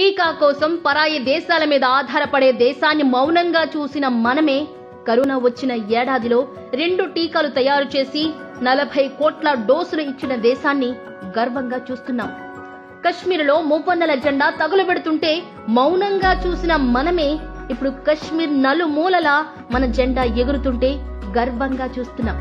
టీకా కోసం పరాయి దేశాల మీద ఆధారపడే దేశాన్ని మౌనంగా చూసిన మనమే కరోనా వచ్చిన ఏడాదిలో రెండు టీకాలు తయారు చేసి నలభై కోట్ల డోసులు ఇచ్చిన దేశాన్ని గర్వంగా చూస్తున్నాం. కశ్మీర్లో మువ్వన్నెల జెండా తగులబెడుతుంటే మౌనంగా చూసిన మనమే ఇప్పుడు కశ్మీర్ నలుమూలలా మన జెండా ఎగురుతుంటే గర్వంగా చూస్తున్నాం.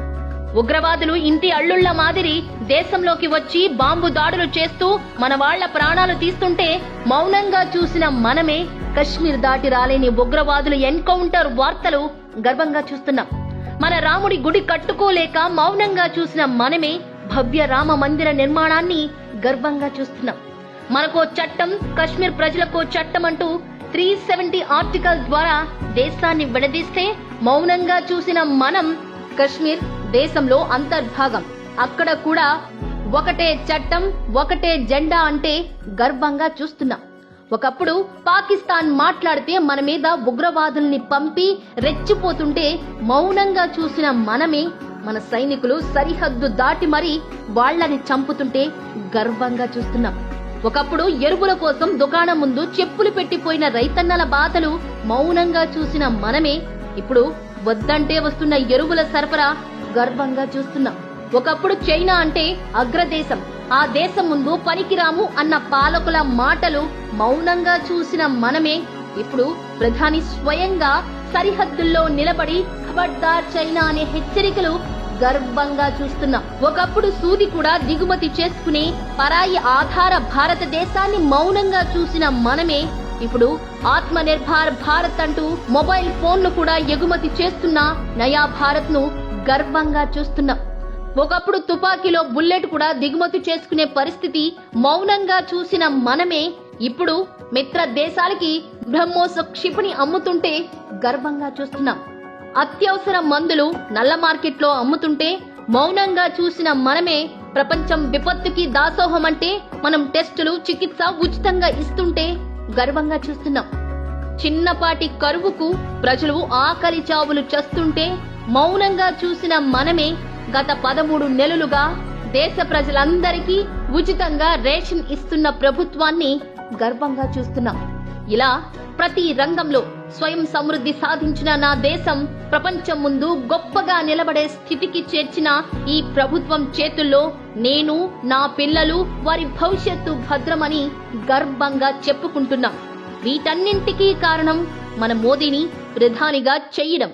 ఉగ్రవాదులు ఇంటి అల్లుళ్ళ మాదిరి దేశంలోకి వచ్చి బాంబు దాడులు చేస్తూ మన వాళ్ళ ప్రాణాలు తీస్తుంటే మౌనంగా చూసిన మనమే కశ్మీర్ దాటి రాలేని ఉగ్రవాదులు ఎన్కౌంటర్ వార్తలు గర్వంగా చూస్తున్నాం. మన రాముడి గుడి కట్టుకోలేక మౌనంగా చూసిన మనమే భవ్య రామ మందిర నిర్మాణాన్ని గర్వంగా చూస్తున్నాం. మనకో చట్టం కశ్మీర్ ప్రజలకో చట్టం అంటూ త్రీ సెవెంటీ ఆర్టికల్ ద్వారా దేశాన్ని విడదీస్తే మౌనంగా చూసిన మనం కశ్మీర్ దేశంలో అంతర్భాగం. అక్కడ కూడా ఒకటే చట్టం ఒకటే జెండా అంటే గర్వంగా చూస్తున్నాం. ఒకప్పుడు పాకిస్తాన్ మాట్లాడితే మన మీద ఉగ్రవాదుల్ని పంపి రెచ్చిపోతుంటే మౌనంగా చూసిన మనమే మన సైనికులు సరిహద్దు దాటి మరీ వాళ్ళని చంపుతుంటే గర్వంగా చూస్తున్నాం. ఒకప్పుడు ఎరువుల కోసం దుకాణం ముందు చెప్పులు పెట్టిపోయిన రైతన్నల బాధలు మౌనంగా చూసిన మనమే ఇప్పుడు వద్దంటే వస్తున్న ఎరువుల సరఫరా గర్వంగా చూస్తున్నాం. ఒకప్పుడు చైనా అంటే అగ్రదేశం. ఆ దేశం ముందు పనికిరాము అన్న పాలకుల మాటలు మౌనంగా చూసిన మనమే ఇప్పుడు ప్రధాని స్వయంగా సరిహద్దుల్లో నిలబడి ఖబర్దార్ చైనా అనే హెచ్చరికలు గర్వంగా చూస్తున్నాం. ఒకప్పుడు సూది కూడా దిగుమతి చేసుకుని పరాయి ఆధార భారతదేశాన్ని మౌనంగా చూసిన మనమే ఇప్పుడు ఆత్మ నిర్భర్ భారత్ అంటూ మొబైల్ ఫోన్లు కూడా ఎగుమతి చేస్తున్న నయా భారత్ను గర్వంగా చూస్తున్నాం. ఒకప్పుడు తుపాకీలో బుల్లెట్ కూడా దిగుమతి చేసుకునే పరిస్థితి మౌనంగా చూసిన మనమే ఇప్పుడు మిత్ర దేశాలకి బ్రహ్మోస క్షిపణి అమ్ముతుంటే గర్వంగా చూస్తున్నాం. అత్యవసర మందులు నల్ల మార్కెట్లో అమ్ముతుంటే మౌనంగా చూసిన మనమే ప్రపంచం విపత్తుకి దాసోహం అంటే మనం టెస్టులు చికిత్స ఉచితంగా ఇస్తుంటే గర్వంగా చూస్తున్నాం. చిన్నపాటి కరువుకు ప్రజలు ఆకలి చావులు చేస్తుంటే మౌనంగా చూసిన మనమే గత పదమూడు నెలలుగా దేశ ప్రజలందరికీ ఉచితంగా రేషన్ ఇస్తున్న ప్రభుత్వాన్ని గర్వంగా చూస్తున్నాం. ఇలా ప్రతి రంగంలో స్వయం సమృద్ధి సాధించిన నా దేశం ప్రపంచం ముందు గొప్పగా నిలబడే స్థితికి చేర్చిన ఈ ప్రభుత్వం చేతుల్లో నేను నా పిల్లలు వారి భవిష్యత్తు భద్రమని గర్వంగా చెప్పుకుంటున్నాం. వీటన్నింటికీ కారణం మన మోదీని ప్రధానిగా చెయ్యడం